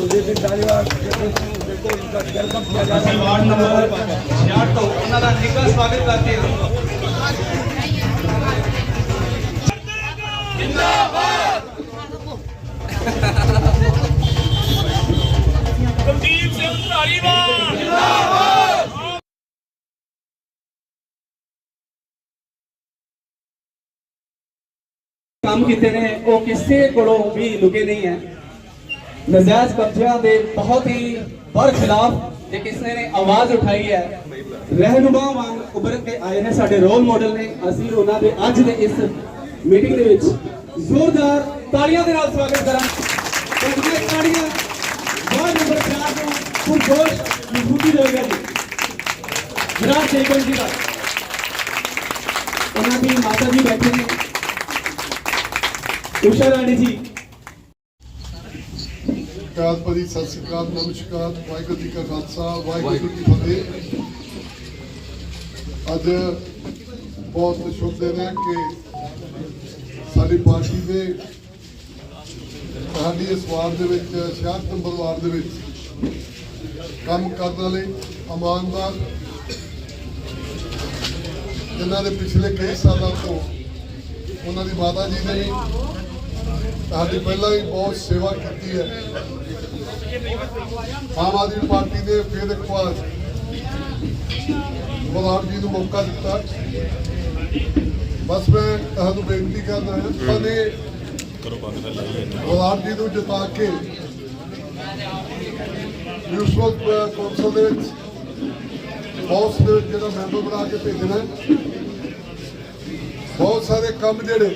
कुलदीप सिंह धालीवाल बिल्कुल उनका वेलकम किया जा ਅਸੀਂ रहा ਵਾਰਡ ਨੰਬਰ 66 ਤੋਂ ਉਹਨਾਂ ਦਾ ਨਿੱਘਾ ਸਵਾਗਤ ਕਰਦੇ ਹਾਂ ਕੁਲਦੀਪ ਸਿੰਘ ਧਾਲੀਵਾਲ ਕੰਮ ਕੀਤੇ ਨੇ ਉਹ ਕਿਸੇ ਕੋਲੋਂ ਵੀ ਲੁਕੇ ਨਹੀਂ ਹੈ ਨਜਾਇਜ਼ ਕਬਜ਼ਿਆਂ ਦੇ ਬਹੁਤ ਹੀ ਬਰ ਖਿਲਾਫ ਜੇ ਕਿਸੇ ਨੇ ਆਵਾਜ਼ ਉਠਾਈ ਹੈ। ਰਹਿਨੁਮਾ ਵਾਂਗ ਉੱਭਰ ਕੇ ਆਏ ਨੇ ਸਾਡੇ ਰੋਲ ਮਾਡਲ ਨੇ। ਅਸੀਂ ਉਹਨਾਂ ਦੇ ਅੱਜ ਦੇ ਇਸ ਮੀਟਿੰਗ ਦੇ ਵਿੱਚ ਜ਼ੋਰਦਾਰ ਤਾੜੀਆਂ ਦੇ ਨਾਲ ਸਵਾਗਤ ਕਰਾਂ ਤੁਹਾਡੀਆਂ ਤਾੜੀਆਂ ਵਾਰਡ ਨੰਬਰ 4 ਤੋਂ ਪੁਰਜੋਸ਼ ਵਿਭੂਤੀ ਦੇਵੇਗਾ ਜੀ। ਜਨਾਬ ਸੇਕਨ ਜੀ ਦਾ। ਉਹਨਾਂ ਦੀ ਮਾਤਾ ਜੀ ਬੈਠੇ ਨੇ। ਉਸ਼ਾ ਰਾਣੀ ਜੀ ਅਕਾਲ ਪਰੀ ਸਤਿ ਸ੍ਰੀ ਅਕਾਲ, ਨਮਸਕਾਰ, ਵਾਹਿਗੁਰੂ ਜੀ ਕਾ ਖਾਲਸਾ, ਵਾਹਿਗੁਰੂ ਜੀ ਕੀ ਫਤਿਹ। ਅੱਜ ਬਹੁਤ ਸ਼ੁਭ ਦਿਨ ਹੈ ਕਿ ਸਾਡੀ ਪਾਰਟੀ ਦੇ ਸਾਡੀ ਇਸ ਵਾਰ ਦੇ ਵਿੱਚ 66 ਨੰਬਰ ਵਾਰਡ ਦੇ ਵਿੱਚ ਕੰਮ ਕਰਨ ਵਾਲੇ ਇਮਾਨਦਾਰ, ਜਿਨ੍ਹਾਂ ਦੇ ਪਿਛਲੇ ਕਈ ਸਾਲਾਂ ਤੋਂ ਉਹਨਾਂ ਦੀ ਮਾਤਾ ਜੀ ਨੇ ਸਾਡੀ ਪਹਿਲਾਂ ਹੀ ਬਹੁਤ ਸੇਵਾ ਕੀਤੀ ਹੈ। ਆਮ ਆਦਮੀ ਪਾਰਟੀ ਨੇ ਫਿਰ ਇੱਕ ਵਾਰ ਬਲਾਰ ਜੀ ਨੂੰ ਮੌਕਾ ਦਿੱਤਾ। ਬਸ ਮੈਂ ਤੁਹਾਨੂੰ ਬੇਨਤੀ ਕਰਦਾ ਹਾਂ ਸਾਡੇ ਬਲਾਰ ਜੀ ਨੂੰ ਜਿਤਾ ਕੇ ਮਿਊਨਿਸਪਲ ਕੌਂਸਲ ਦੇ ਵਿੱਚ ਹਾਊਸ ਦੇ ਜਿਹੜਾ ਮੈਂਬਰ ਬਣਾ ਕੇ ਭੇਜਣਾ ਬਹੁਤ ਸਾਰੇ ਕੰਮ ਜਿਹੜੇ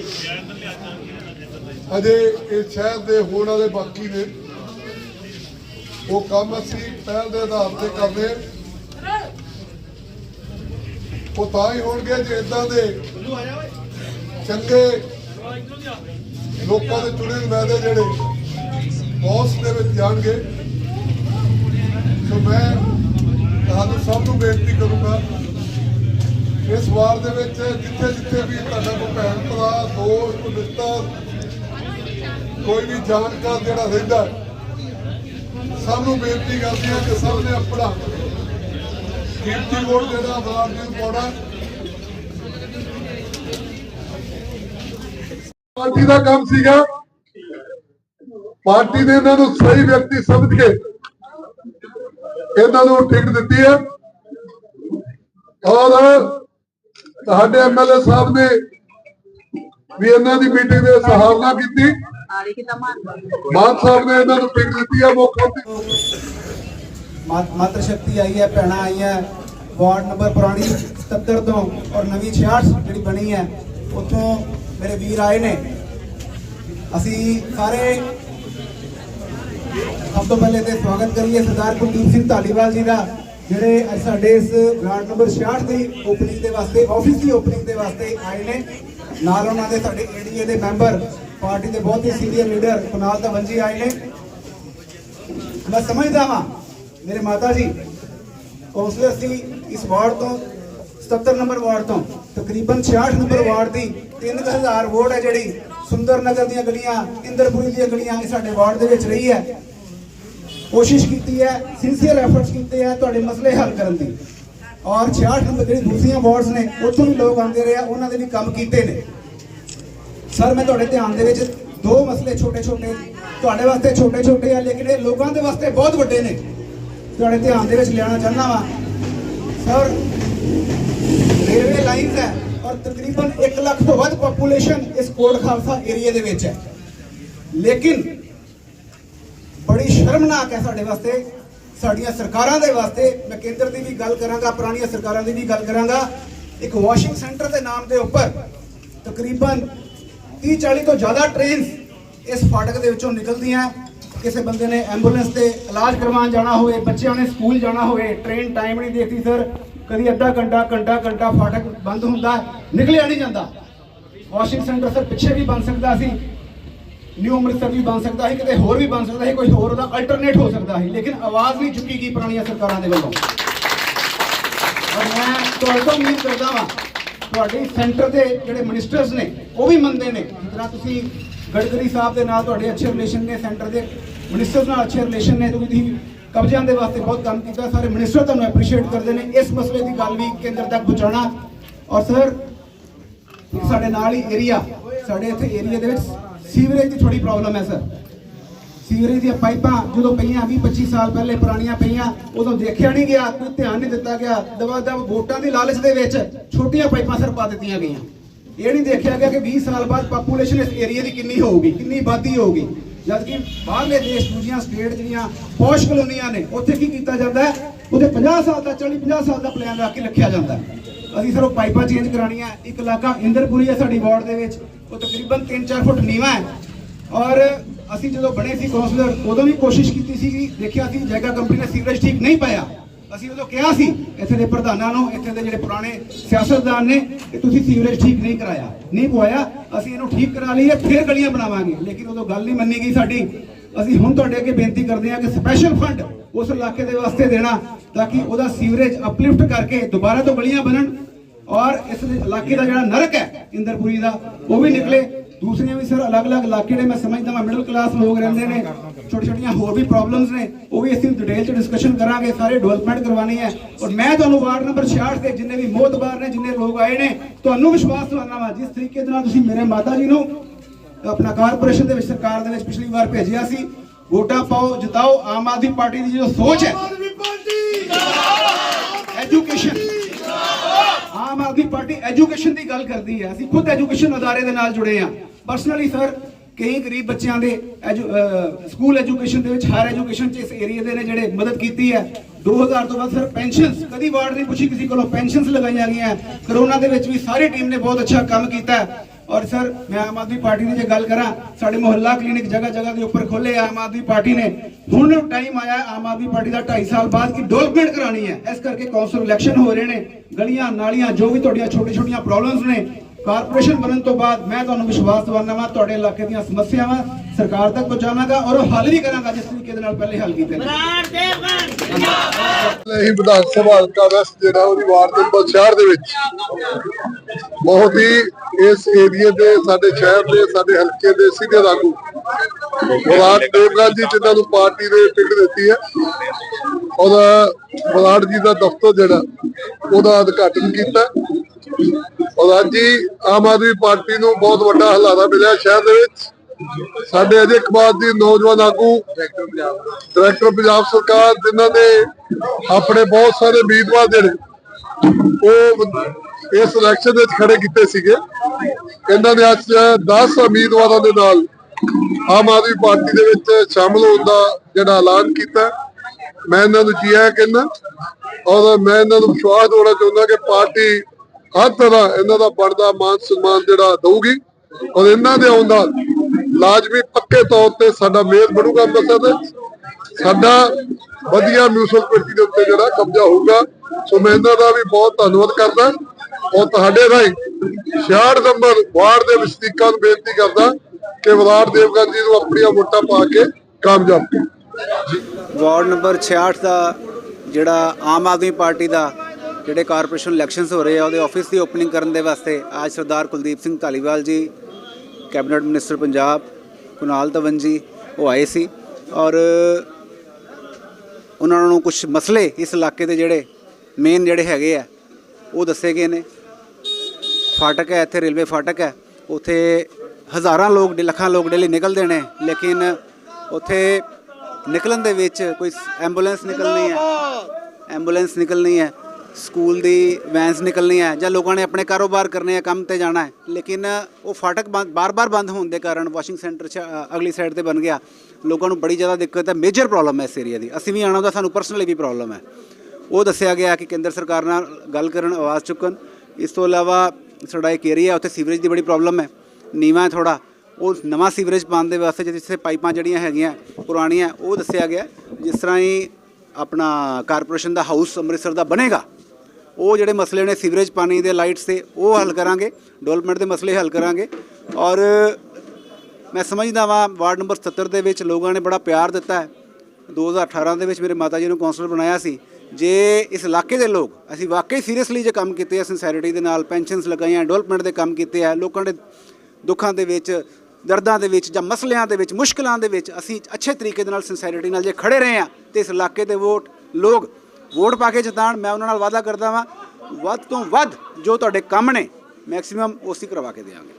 ਅਜੇ ਇਹ ਸ਼ਹਿਰ ਦੇ ਹੋਣ ਵਾਲੇ ਬਾਕੀ ਨੇ। ਉਹ ਕੰਮ ਅਸੀਂ ਪਹਿਲ ਦੇ ਆਧਾਰ ਤੇ ਕਰਦੇ ਉਹ ਤਾਂ ਹੀ ਹੋਣਗੇ ਜੇ ਇਦਾਂ ਦੇ ਚੰਗੇ ਲੋਕਾਂ ਦੇ ਚੁਣੇ ਨੁਮਾਇੰਦੇ ਜਿਹੜੇ ਬੌਸ ਦੇ ਵਿੱਚ ਜਾਣਗੇ। ਸੋ ਮੈਂ ਤੁਹਾਨੂੰ ਸਭ ਨੂੰ ਬੇਨਤੀ ਕਰੂੰਗਾ, ਇਸ ਵਾਰ ਦੇ ਵਿੱਚ ਜਿੱਥੇ ਜਿੱਥੇ ਵੀ ਤੁਹਾਡਾ ਕੋਈ ਭੈਣ ਭਰਾ ਦੋਸਤ, ਮਿੱਤਰ ਕੋਈ ਵੀ ਜਾਣਕਾਰ ਜਿਹੜਾ ਰਹਿੰਦਾ ਹੈ, ਬੇਨਤੀ ਕਰਦੇ ਹਾਂ ਕਿ ਸਭ ਨੇ ਆਪਣਾ ਕੀਮਤੀ ਵੋਟ ਜਿਹੜਾ ਵਾਰ ਨੂੰ ਪਾਉਣਾ ਪਾਰਟੀ ਦਾ ਕੰਮ ਸੀਗਾ। ਪਾਰਟੀ ਨੇ ਇਹਨਾਂ ਨੂੰ ਸਹੀ ਵਿਅਕਤੀ ਸਮਝ ਕੇ ਇਹਨਾਂ ਨੂੰ ਟਿਕਟ ਦਿੱਤੀ ਹੈ। ਔਰ ਸਾਡੇ ਐਮਐਲਏ ਸਾਹਿਬ ਨੇ ਵੀ ਇਹਨਾਂ ਦੀ ਮੀਟਿੰਗ ਦੇ ਸਹਾਰਨਾ ਕੀਤੀ। ਮਾਨ ਸਾਹਿਬ ਨੇ ਇਹਨਾਂ ਨੂੰ ਟਿਕਟ ਦਿੱਤੀ ਹੈ ਮੁੱਖ ਮਾਤਰ। ਸ਼ਕਤੀ ਆਈ ਹੈ, ਭੈਣਾਂ ਆਈਆਂ, ਵਾਰਡ ਨੰਬਰ ਪੁਰਾਣੀ 77 ਤੋਂ ਔਰ ਨਵੀਂ 66 ਜਿਹੜੀ ਬਣੀ ਹੈ, ਉੱਥੋਂ ਮੇਰੇ ਵੀਰ ਆਏ ਨੇ। ਅਸੀਂ ਸਾਰੇ ਸਭ ਤੋਂ ਪਹਿਲੇ ਤੇ ਸਵਾਗਤ ਕਰੀਏ ਸਰਦਾਰ ਕੁਲਦੀਪ ਸਿੰਘ ਧਾਲੀਵਾਲ ਜੀ ਦਾ, ਜਿਹੜੇ ਸਾਡੇ ਇਸ ਵਾਰਡ ਨੰਬਰ 66 ਦੀ ਓਪਨਿੰਗ ਦੇ ਵਾਸਤੇ ਆਫਿਸ ਦੀ ਓਪਨਿੰਗ ਦੇ ਵਾਸਤੇ ਆਏ ਨੇ। ਨਾਲ ਉਹਨਾਂ ਦੇ ਸਾਡੇ ਏਡੀਏ ਦੇ ਮੈਂਬਰ, ਪਾਰਟੀ ਦੇ ਬਹੁਤ ਹੀ ਸੀਨੀਅਰ ਲੀਡਰ ਕੁਨਾਲ ਤਵੰਜੀ ਆਏ ਨੇ। ਮੈਂ ਸਮਝਦਾ ਹਾਂ, ਮੇਰੇ ਮਾਤਾ ਜੀ, ਕੌਂਸਲਰ ਸੀ ਇਸ ਵਾਰਡ ਤੋਂ 77 ਨੰਬਰ ਵਾਰਡ ਤੋਂ, ਤਕਰੀਬਨ 66 ਨੰਬਰ ਵਾਰਡ ਦੀ 3000 ਵੋਟ ਹੈ ਜਿਹੜੀ ਸੁੰਦਰ ਨਗਰ ਦੀਆਂ ਗਲੀਆਂ, ਇੰਦਰਪੁਰੀ ਦੀਆਂ ਗਲੀਆਂ ਇਹ ਸਾਡੇ ਵਾਰਡ ਦੇ ਵਿੱਚ ਰਹੀ ਹੈ। ਕੋਸ਼ਿਸ਼ ਕੀਤੀ ਹੈ ਸਿੰਸੀਅਰ ਐਫਰਟਸ ਕੀਤੇ ਹੈ ਤੁਹਾਡੇ ਮਸਲੇ ਹੱਲ ਕਰਨ ਦੀ। ਔਰ 66 ਨੰਬਰ ਜਿਹੜੇ ਦੂਸਰੀਆਂ ਵਾਰਡਸ ਨੇ ਉੱਥੋਂ ਵੀ ਲੋਕ ਆਉਂਦੇ ਰਹੇ ਆ, ਉਹਨਾਂ ਦੇ ਵੀ ਕੰਮ ਕੀਤੇ ਨੇ। ਸਰ ਮੈਂ ਤੁਹਾਡੇ ਧਿਆਨ ਦੇ ਵਿੱਚ ਦੋ ਮਸਲੇ ਛੋਟੇ ਛੋਟੇ ਤੁਹਾਡੇ ਵਾਸਤੇ ਛੋਟੇ ਛੋਟੇ ਆ ਲੇਕਿਨ ਇਹ ਲੋਕਾਂ ਦੇ ਵਾਸਤੇ ਬਹੁਤ ਵੱਡੇ ਨੇ। ਤੁਹਾਡੇ ਧਿਆਨ ਦੇ ਵਿੱਚ ਲਿਆਉਣਾ ਚਾਹੁੰਦਾ ਵਾਂ। ਸਰ ਰੇਲਵੇ ਲਾਈਨਸ ਹੈ ਔਰ ਤਕਰੀਬਨ 1 ਲੱਖ ਤੋਂ ਵੱਧ ਪੋਪੂਲੇਸ਼ਨ ਇਸ ਕੋਟ ਖਾਲਸਾ ਏਰੀਆ ਦੇ ਵਿੱਚ ਹੈ। ਲੇਕਿਨ ਬੜੀ ਸ਼ਰਮਨਾਕ ਹੈ ਸਾਡੇ ਵਾਸਤੇ ਸਾਡੀਆਂ ਸਰਕਾਰਾਂ ਦੇ ਵਾਸਤੇ ਮੈਂ ਕੇਂਦਰ ਦੀ ਵੀ ਗੱਲ ਕਰਾਂਗਾ, ਪੁਰਾਣੀਆਂ ਸਰਕਾਰਾਂ ਦੀ ਵੀ ਗੱਲ ਕਰਾਂਗਾ। ਇੱਕ ਵਾਸ਼ਿੰਗ ਸੈਂਟਰ ਦੇ ਨਾਮ ਦੇ ਉੱਪਰ ਤਕਰੀਬਨ 30 40 ਤੋਂ ਜ਼ਿਆਦਾ ਟ੍ਰੇਨਸ ਇਸ ਫਾਟਕ ਦੇ ਵਿੱਚੋਂ ਨਿਕਲਦੀਆਂ। ਕਿਸੇ ਬੰਦੇ ਨੇ ਐਂਬੂਲੈਂਸ ਤੇ ਇਲਾਜ ਕਰਵਾਉਣ ਜਾਣਾ ਹੋਵੇ, ਬੱਚਿਆਂ ਨੇ ਸਕੂਲ ਜਾਣਾ ਹੋਵੇ ਟ੍ਰੇਨ ਟਾਈਮ ਨਹੀਂ ਦੇਖਦੀ ਸਰ ਕਦੀ ਅੱਧਾ ਘੰਟਾ ਘੰਟਾ ਘੰਟਾ ਫਾਟਕ ਬੰਦ ਹੁੰਦਾ, ਨਿਕਲਿਆ ਨਹੀਂ ਜਾਂਦਾ। ਵਾਸ਼ਿੰਗ ਸੈਂਟਰ ਸਰ ਪਿੱਛੇ ਵੀ ਬਣ ਸਕਦਾ ਸੀ। ਨਿਊ ਅੰਮ੍ਰਿਤਸਰ ਵੀ ਬਣ ਸਕਦਾ ਸੀ, ਕਿਤੇ ਹੋਰ ਵੀ ਬਣ ਸਕਦਾ ਸੀ, ਕੋਈ ਹੋਰ ਉਹਦਾ ਅਲਟਰਨੇਟ ਹੋ ਸਕਦਾ ਸੀ, ਲੇਕਿਨ ਆਵਾਜ਼ ਨਹੀਂ ਚੁੱਕੀ ਗਈ ਪੁਰਾਣੀਆਂ ਸਰਕਾਰਾਂ ਦੇ ਵੱਲੋਂ। ਔਰ ਮੈਂ ਤੁਹਾਡੇ ਤੋਂ ਉਮੀਦ ਕਰਦਾ ਵਾਂ, ਤੁਹਾਡੇ ਸੈਂਟਰ ਦੇ ਜਿਹੜੇ ਮਿਨਿਸਟਰਸ ਨੇ, ਉਹ ਵੀ ਮੰਨਦੇ ਨੇ, ਜਿਸ ਤੁਸੀਂ ਗਡਕਰੀ ਸਾਹਿਬ ਦੇ ਨਾਲ ਤੁਹਾਡੇ ਅੱਛੇ ਰਿਲੇਸ਼ਨ ਨੇ ਸੈਂਟਰ ਦੇ ਮਿਨਿਸਟਰ ਨਾਲ ਅੱਛੇ ਰਿਲੇਸ਼ਨ ਨੇ, ਤੁਸੀਂ ਕਬਜ਼ਿਆਂ ਦੇ ਵਾਸਤੇ ਬਹੁਤ ਕੰਮ ਕੀਤਾ, ਸਾਰੇ ਮਿਨਿਸਟਰ ਤੁਹਾਨੂੰ ਐਪਰੀਸ਼ੀਏਟ ਕਰਦੇ ਨੇ, ਇਸ ਮਸਲੇ ਦੀ ਗੱਲ ਵੀ ਕੇਂਦਰ ਤੱਕ ਪਹੁੰਚਾਉਣਾ। ਔਰ ਸਰ ਸਾਡੇ ਨਾਲ ਹੀ ਏਰੀਆ ਸਾਡੇ ਇੱਥੇ ਏਰੀਆ ਦੇ ਵਿੱਚ ਸੀਵਰੇਜ ਦੀ ਥੋੜੀ ਪ੍ਰੋਬਲਮ ਹੈ ਸਰ ਸੀਵਰੇਜ ਦੀਆਂ ਪਾਈਪਾਂ ਜਦੋਂ ਪਈਆਂ 20 25 ਸਾਲ ਪਹਿਲੇ ਪੁਰਾਣੀਆਂ ਪਈਆਂ, ਉਦੋਂ ਦੇਖਿਆ ਨਹੀਂ ਗਿਆ, ਕੋਈ ਧਿਆਨ ਨਹੀਂ ਦਿੱਤਾ ਗਿਆ। ਦਵਾ ਦਵ ਵੋਟਾਂ ਦੀ ਲਾਲਚ ਦੇ ਵਿੱਚ ਛੋਟੀਆਂ ਪਾਈਪਾਂ ਸਰ ਪਾ ਦਿੱਤੀਆਂ ਗਈਆਂ। ਇਹ ਨਹੀਂ ਦੇਖਿਆ ਗਿਆ ਕਿ 20 ਸਾਲ ਬਾਅਦ ਪਾਪੂਲੇਸ਼ਨ ਇਸ ਏਰੀਆ ਦੀ ਕਿੰਨੀ ਹੋਊਗੀ, ਕਿੰਨੀ ਆਬਾਦੀ ਹੋਊਗੀ। ਜਦਕਿ ਬਾਹਰਲੇ ਦੇਸ਼, ਦੂਜੀਆਂ ਸਟੇਟ ਜਿਹੜੀਆਂ ਪੌਸ਼ ਕਲੋਨੀਆਂ ਨੇ, ਉੱਥੇ ਕੀ ਕੀਤਾ ਜਾਂਦਾ ਹੈ? ਉਹਦੇ 50 ਸਾਲ ਦਾ 40 50 ਸਾਲ ਦਾ ਪਲਾਨ ਰੱਖ ਕੇ ਰੱਖਿਆ ਜਾਂਦਾ ਅਸੀਂ ਸਰ ਉਹ ਪਾਈਪਾਂ ਚੇਂਜ ਕਰਾਉਣੀਆਂ, ਇੱਕ ਇਲਾਕਾ ਇੰਦਰਪੁਰੀ ਹੈ ਸਾਡੀ ਵਾਰਡ ਦੇ ਵਿੱਚ। ਉਹ ਤਕਰੀਬਨ 3-4 ਫੁੱਟ ਨੀਵਾ ਹੈ। ਔਰ ਅਸੀਂ ਜਦੋਂ ਬਣੇ ਸੀ ਕਾਉਂਸਲਰ ਉਦੋਂ ਵੀ ਕੋਸ਼ਿਸ਼ ਕੀਤੀ ਸੀ ਕਿ ਦੇਖਿਆ ਸੀ ਜੈਗਾ ਕੰਪਨੀ ਨੇ ਸੀਵਰੇਜ ਠੀਕ ਨਹੀਂ ਪਾਇਆ। ਅਸੀਂ ਉਦੋਂ ਕਿਹਾ ਸੀ, ਇੱਥੇ ਦੇ ਪ੍ਰਧਾਨਾਂ ਨੂੰ, ਇੱਥੇ ਦੇ ਜਿਹੜੇ ਪੁਰਾਣੇ ਸਿਆਸਤਦਾਨ ਨੇ, ਕਿ ਤੁਸੀਂ ਸੀਵਰੇਜ ਠੀਕ ਨਹੀਂ ਕਰਾਇਆ। ਨਹੀਂ ਪਵਾਇਆ, ਅਸੀਂ ਇਹਨੂੰ ਠੀਕ ਕਰਾ ਲਈਏ, ਫਿਰ ਗਲੀਆਂ ਬਣਾਵਾਂਗੇ। ਲੇਕਿਨ ਉਦੋਂ ਗੱਲ ਨਹੀਂ ਮੰਨੀ ਗਈ ਸਾਡੀ। ਅਸੀਂ ਹੁਣ ਤੁਹਾਡੇ ਅੱਗੇ ਬੇਨਤੀ ਕਰਦੇ ਹਾਂ ਕਿ ਸਪੈਸ਼ਲ ਫੰਡ ਉਸ ਇਲਾਕੇ ਦੇ ਵਾਸਤੇ ਦੇਣਾ, ਤਾਂ ਕਿ ਉਹਦਾ ਸੀਵਰੇਜ ਅਪਲਿਫਟ ਕਰਕੇ ਦੁਬਾਰਾ ਤੋਂ ਗਲੀਆਂ ਬਣਨ ਔਰ ਇਸ ਇਲਾਕੇ ਦਾ ਜਿਹੜਾ ਨਰਕ ਹੈ ਇੰਦਰਪੁਰੀ ਦਾ ਉਹ ਵੀ ਨਿਕਲੇ। ਦੂਸਰੀਆਂ ਵੀ ਸਰ ਅਲੱਗ-ਅਲੱਗ ਇਲਾਕੇ ਨੇ ਮੈਂ ਸਮਝਦਾ ਮੈਂ ਮਿਡਲ ਕਲਾਸ ਲੋਕ ਰਹਿੰਦੇ ਨੇ ਛੋਟੀ ਛੋਟੀਆਂ ਹੋਰ ਵੀ ਪ੍ਰੋਬਲਮਸ ਨੇ ਉਹ ਵੀ ਅਸੀਂ ਡਿਟੇਲ ਚ ਡਿਸਕਸ਼ਨ ਕਰਾਂਗੇ ਸਾਰੇ ਡਿਵੈਲਪਮੈਂਟ ਕਰਵਾਉਣੀ ਹੈ। ਔਰ ਮੈਂ ਤੁਹਾਨੂੰ ਵਾਰਡ ਨੰਬਰ 66 ਦੇ ਜਿੰਨੇ ਵੀ ਮੋਹਤਬਾਰ ਨੇ ਜਿੰਨੇ ਲੋਕ ਆਏ ਨੇ ਤੁਹਾਨੂੰ ਵਿਸ਼ਵਾਸ ਦਿਵਾਉਣਾ ਵਾ ਜਿਸ ਤਰੀਕੇ ਦੇ ਨਾਲ ਤੁਸੀਂ ਮੇਰੇ ਮਾਤਾ ਜੀ ਨੂੰ ਆਪਣਾ ਕਾਰਪੋਰੇਸ਼ਨ ਦੇ ਵਿੱਚ ਸਰਕਾਰ ਦੇ ਵਿੱਚ ਪਿਛਲੀ ਵਾਰ ਭੇਜਿਆ ਸੀ ਵੋਟਾਂ ਪਾਓ ਜਿਤਾਓ ਆਮ ਆਦਮੀ ਪਾਰਟੀ ਦੀ ਜੋ ਸੋਚ ਹੈ education Aam Aadmi party education ਦੀ ਗੱਲ ਕਰਦੀ ਹੈ। ਅਸੀਂ ਖੁਦ ਐਜੂਕੇਸ਼ਨ ਅਦਾਰੇ ਦੇ ਨਾਲ ਜੁੜੇ ਆ ਪਰਸਨਲੀ ਸਰ ਕਈ ਗਰੀਬ ਬੱਚਿਆਂ ਦੇ ਸਕੂਲ ਐਜੂਕੇਸ਼ਨ ਦੇ ਵਿੱਚ ਹਾਇਰ ਐਜੂਕੇਸ਼ਨ ਚ ਇਸ ਏਰੀਆ ਦੇ ਨੇ ਜਿਹੜੇ ਮਦਦ ਕੀਤੀ ਹੈ। 2000 ਤੋਂ ਬਾਅਦ ਸਰ ਪੈਨਸ਼ਨਸ ਕਦੀ ਵਾਰਡ ਨਹੀਂ ਪੁੱਛੀ ਕਿਸੇ ਕੋਲੋਂ। ਪੈਨਸ਼ਨਸ ਲਗਾਈਆਂ ਗਈਆਂ। ਕਰੋਨਾ ਦੇ ਵਿੱਚ ਵੀ ਸਾਰੀ ਟੀਮ ਨੇ ਬਹੁਤ ਅੱਛਾ ਕੰਮ ਕੀਤਾ ਔਰ ਸਰ, ਮੈਂ ਆਮ ਆਦਮੀ ਪਾਰਟੀ ਦੀ ਜੇ ਗੱਲ ਕਰਾਂ, ਸਾਡੇ ਮੁਹੱਲਾ ਕਲੀਨਿਕ ਜਗ੍ਹਾ ਜਗ੍ਹਾ ਦੇ ਉੱਪਰ ਖੋਲੇ ਆਮ ਆਦਮੀ ਪਾਰਟੀ ਨੇ। ਹੁਣ ਟਾਈਮ ਆਇਆ ਆਮ ਆਦਮੀ ਪਾਰਟੀ ਦਾ 2.5 ਸਾਲ ਬਾਅਦ ਕੀ ਡਿਵੈਲਪਮੈਂਟ ਕਰਾਣੀ ਹੈ। ਇਸ ਕਰਕੇ ਕੌਂਸਲ ਇਲੈਕਸ਼ਨ ਹੋ ਰਹੇ ਨੇ। ਗਲੀਆਂ, ਨਾਲੀਆਂ, ਜੋ ਵੀ ਤੁਹਾਡੀਆਂ ਛੋਟੀ ਛੋਟੀਆਂ ਪ੍ਰੋਬਲਮਸ ਨੇ ਕਾਰਪੋਰੇਸ਼ਨ ਬਣਨ ਤੋਂ ਬਾਅਦ ਮੈਂ ਤੁਹਾਨੂੰ ਵਿਸ਼ਵਾਸ ਦਿਵਾਉਣਾ ਵਾਂ, ਤੁਹਾਡੇ ਇਲਾਕੇ ਦੀਆਂ ਸਮੱਸਿਆਵਾਂ ਸਰਕਾਰ ਤੱਕ ਪਹੁੰਚਾਵਾਂਗਾ ਔਰ ਉਹ ਹੱਲ ਵੀ ਕਰਾਂਗਾ ਜਿਸ ਤਰੀਕੇ ਦੇ ਨਾਲ ਪਹਿਲੇ ਹੱਲ ਕੀਤੇ ਨੇ ਨਹੀਂ ਵਿਧਾਨ ਸਭਾ ਹਲਕਾ ਵੈਸਟ ਜਿਹੜਾ ਉਹਦੀ ਵਾਰਡ ਨੰਬਰ 66 ਦੇ ਵਿੱਚ। ਬਹੁਤ ਹੀ ਇਸ ਏਰੀਏ ਦੇ ਸਾਡੇ ਸ਼ਹਿਰ ਦੇ ਸਾਡੇ ਹਲਕੇ ਦੇ ਸੀਨੀਅਰ ਆਗੂ ਬਲਾਟ ਦੇਵਗਨ ਜੀ ਜਿਨ੍ਹਾਂ ਨੂੰ ਪਾਰਟੀ ਨੇ ਟਿਕਟ ਦਿੱਤੀ ਹੈ ਉਹਦਾ ਬਲਾਟ ਜੀ ਦਾ ਦਫ਼ਤਰ ਜਿਹੜਾ ਉਹਦਾ ਉਦਘਾਟਨ ਕੀਤਾ। ਔਰ ਅੱਜ ਹੀ ਆਮ ਆਦਮੀ ਪਾਰਟੀ ਨੂੰ ਬਹੁਤ ਵੱਡਾ ਹਲਾਰਾ ਮਿਲਿਆ ਸ਼ਹਿਰ ਦੇ ਵਿੱਚ। ਸਾਡੇ ਅਜੇ ਕੁਮਾਰ ਦੀ ਨੌਜਵਾਨ ਆਗੂ ਡਾਇਰੈਕਟਰ ਪੰਜਾਬ ਸਰਕਾਰ, ਜਿਨ੍ਹਾਂ ਨੇ ਆਪਣੇ ਬਹੁਤ ਸਾਰੇ ਉਮੀਦਵਾਰ ਜਿਹੜੇ, ਉਹ ਇਸ ਇਲੈਕਸ਼ਨ ਵਿੱਚ ਖੜੇ ਕੀਤੇ ਸੀਗੇ। ਇਹਨਾਂ ਨੇ ਅੱਜ 10 ਉਮੀਦਵਾਰਾਂ ਦੇ ਨਾਲ ਆਮ ਆਦਮੀ ਪਾਰਟੀ ਦੇ ਵਿੱਚ ਸ਼ਾਮਲ ਹੋਣ ਦਾ ਜਿਹੜਾ ਐਲਾਨ ਕੀਤਾ। ਮੈਂ ਇਹਨਾਂ ਨੂੰ ਜੀਆ ਕਹਿੰਦਾ, ਔਰ ਮੈਂ ਇਹਨਾਂ ਨੂੰ ਵਿਸ਼ਵਾਸ ਦਿਵਾਉਣਾ ਚਾਹੁੰਦਾ ਕਿ ਪਾਰਟੀ ਹਰ ਤਰ੍ਹਾਂ ਇਹਨਾਂ ਦਾ ਬਣਦਾ ਮਾਨ ਸਨਮਾਨ ਜਿਹੜਾ ਦਊਗੀ। ਔਰ ਇਹਨਾਂ ਦੇ ਆਉਣ ਨਾਲ ਲਾਜ਼ਮੀ ਪੱਕੇ ਤੌਰ ਤੇ ਸਾਡਾ ਮੇਅਰ ਬਣੂਗਾ ਅੰਮ੍ਰਿਤਸਰ ਦੇ। ਸਾਡਾ ਵਧੀਆ ਮਿਊਨਿਸਪੈਲਿਟੀ ਦੇ ਉੱਤੇ ਜਿਹੜਾ ਕਬਜ਼ਾ ਹੋਊਗਾ। ਸੋ ਮੈਂ ਇਹਨਾਂ ਦਾ ਵੀ ਬਹੁਤ ਧੰਨਵਾਦ ਕਰਦਾ ਔਰ ਤੁਹਾਡੇ ਰਾਹੀਂ 66 ਨੰਬਰ ਵਾਰਡ ਦੇ ਵਸਨੀਕਾਂ ਨੂੰ ਬੇਨਤੀ ਕਰਦਾ ਕਿ ਵਿਰਾਟ ਦੇਵਗਨ ਜੀ ਨੂੰ ਆਪਣੀਆਂ ਵੋਟਾਂ ਪਾ ਕੇ ਕਾਮਯਾਬ ਕਰੋ। ਵਾਰਡ ਨੰਬਰ 66 ਦਾ ਜਿਹੜਾ ਆਮ ਆਦਮੀ ਪਾਰਟੀ ਦਾ ਜਿਹੜੇ ਕਾਰਪੋਰੇਸ਼ਨ ਇਲੈਕਸ਼ਨਸ ਹੋ ਰਹੇ ਆ, ਉਹਦੇ ਆਫਿਸ ਦੀ ਓਪਨਿੰਗ ਕਰਨ ਦੇ ਵਾਸਤੇ ਅੱਜ ਸਰਦਾਰ ਕੁਲਦੀਪ ਸਿੰਘ ਧਾਲੀਵਾਲ ਜੀ ਕੈਬਨਿਟ ਮਿਨਿਸਟਰ ਪੰਜਾਬ ਕੁਨਾਲ ਤਵਨ ਜੀ, ਉਹ ਆਏ ਸੀ ਔਰ ਉਹਨਾਂ ਨੂੰ ਕੁਝ ਮਸਲੇ ਇਸ ਇਲਾਕੇ ਦੇ ਜਿਹੜੇ ਮੇਨ ਜਿਹੜੇ ਹੈਗੇ ਆ, ਉਹ ਦੱਸੇ ਗਏ ਨੇ। ਫਾਟਕ ਹੈ, ਇੱਥੇ ਰੇਲਵੇ ਫਾਟਕ ਹੈ, ਉੱਥੇ ਹਜ਼ਾਰਾਂ ਲੋਕ ਲੱਖਾਂ ਲੋਕ ਡੇਲੀ ਨਿਕਲਦੇ ਨੇ, ਲੇਕਿਨ ਉੱਥੇ ਨਿਕਲਣ ਦੇ ਵਿੱਚ ਕੋਈ ਐਂਬੂਲੈਂਸ ਨਿਕਲਣੀ ਹੈ ਐਂਬੂਲੈਂਸ ਨਿਕਲਣੀ ਹੈ। ਸਕੂਲ ਦੀ ਵੈਨਸ ਨਿਕਲਣੀ ਹੈ ਜਾਂ ਲੋਕਾਂ ਨੇ ਆਪਣੇ ਕਾਰੋਬਾਰ ਕਰਨੇ ਆ, ਕੰਮ ਤੇ ਜਾਣਾ ਹੈ। ਲੇਕਿਨ ਉਹ ਫਾਟਕ ਬਾਰ-ਬਾਰ ਬੰਦ ਹੋਣ ਦੇ ਕਾਰਨ ਵਾਸ਼ਿੰਗ ਸੈਂਟਰ ਚ ਅਗਲੀ ਸਾਈਡ ਤੇ ਬਣ ਗਿਆ। ਲੋਕਾਂ ਨੂੰ ਬੜੀ ਜ਼ਿਆਦਾ ਦਿੱਕਤ ਹੈ। ਮੇਜਰ ਪ੍ਰੋਬਲਮ ਹੈ ਇਸ ਏਰੀਆ ਦੀ। ਅਸੀਂ ਵੀ ਆਣਾ ਉਹਦਾ ਸਾਨੂੰ ਪਰਸਨਲੀ ਵੀ ਪ੍ਰੋਬਲਮ ਹੈ। ਉਹ ਦੱਸਿਆ ਗਿਆ ਕਿ ਕੇਂਦਰ ਸਰਕਾਰ ਨਾਲ ਗੱਲ ਕਰਨ ਆਵਾਜ਼ ਚੁੱਕਣ। ਇਸ ਤੋਂ ਇਲਾਵਾ ਸਾਡਾ ਇੱਕ ਏਰੀਆ ਉੱਥੇ ਸੀਵਰੇਜ ਦੀ ਬੜੀ ਪ੍ਰੋਬਲਮ ਹੈ। ਨੀਵਾਂ ਥੋੜਾ ਉਹ ਨਵਾਂ ਸੀਵਰੇਜ ਪਾਉਣ ਦੇ ਵਾਸਤੇ ਜਿੱਥੇ ਪਾਈਪਾਂ ਜਿਹੜੀਆਂ ਹੈਗੀਆਂ, ਪੁਰਾਣੀਆਂ, ਉਹ ਦੱਸਿਆ ਗਿਆ। ਜਿਸ ਤਰ੍ਹਾਂ ਹੀ ਆਪਣਾ ਕਾਰਪੋਰੇਸ਼ਨ ਦਾ ਹਾਊਸ ਅੰਮ੍ਰਿਤਸਰ ਦਾ ਬਣੇਗਾ। ਉਹ ਜਿਹੜੇ ਮਸਲੇ ਨੇ ਸੀਵਰੇਜ ਪਾਣੀ ਦੇ ਲਾਈਟਸ ਦੇ ਉਹ ਹੱਲ ਕਰਾਂਗੇ, ਡਿਵੈਲਪਮੈਂਟ ਦੇ ਮਸਲੇ ਹੱਲ ਕਰਾਂਗੇ। ਔਰ ਮੈਂ ਸਮਝਦਾ ਵਾਂ, ਵਾਰਡ ਨੰਬਰ 77 ਦੇ ਵਿੱਚ ਲੋਕਾਂ ਨੇ ਬੜਾ ਪਿਆਰ ਦਿੱਤਾ ਹੈ। 2018 ਦੇ ਵਿੱਚ ਮੇਰੇ ਮਾਤਾ ਜੀ ਨੂੰ ਕਾਉਂਸਲਰ ਬਣਾਇਆ ਸੀ। ਜੇ ਇਸ ਇਲਾਕੇ ਦੇ ਲੋਕ, ਅਸੀਂ ਵਾਕਈ ਸੀਰੀਅਸਲੀ ਜੇ ਕੰਮ ਕੀਤੇ ਆ ਸਿੰਸੈਰਿਟੀ ਦੇ ਨਾਲ, ਪੈਨਸ਼ਨਸ ਲਗਾਈਆਂ, ਡਿਵੈਲਪਮੈਂਟ ਦੇ ਕੰਮ ਕੀਤੇ ਆ, ਲੋਕਾਂ ਦੇ ਦੁੱਖਾਂ ਦੇ ਵਿੱਚ, ਦਰਦਾਂ ਦੇ ਵਿੱਚ ਜਾਂ ਮਸਲਿਆਂ ਦੇ ਵਿੱਚ, ਮੁਸ਼ਕਲਾਂ ਦੇ ਵਿੱਚ ਅਸੀਂ ਅੱਛੇ ਤਰੀਕੇ ਦੇ ਨਾਲ ਸਿੰਸੈਰਿਟੀ ਨਾਲ ਜੇ ਖੜੇ ਰਹੇ ਆ, ਤੇ ਇਸ ਇਲਾਕੇ ਦੇ ਵੋਟ ਲੋਕ ਵੋਟ ਪਾ ਕੇ ਜਿਤਾਣ ਮੈਂ ਉਹਨਾਂ ਨਾਲ ਵਾਅਦਾ ਕਰਦਾ ਵਾਂ, ਵੱਧ ਤੋਂ ਵੱਧ ਜੋ ਤੁਹਾਡੇ ਕੰਮ ਨੇ ਮੈਕਸਿਮਮ ਉਸੇ ਕਰਵਾ ਕੇ ਦੇਵਾਂਗੇ।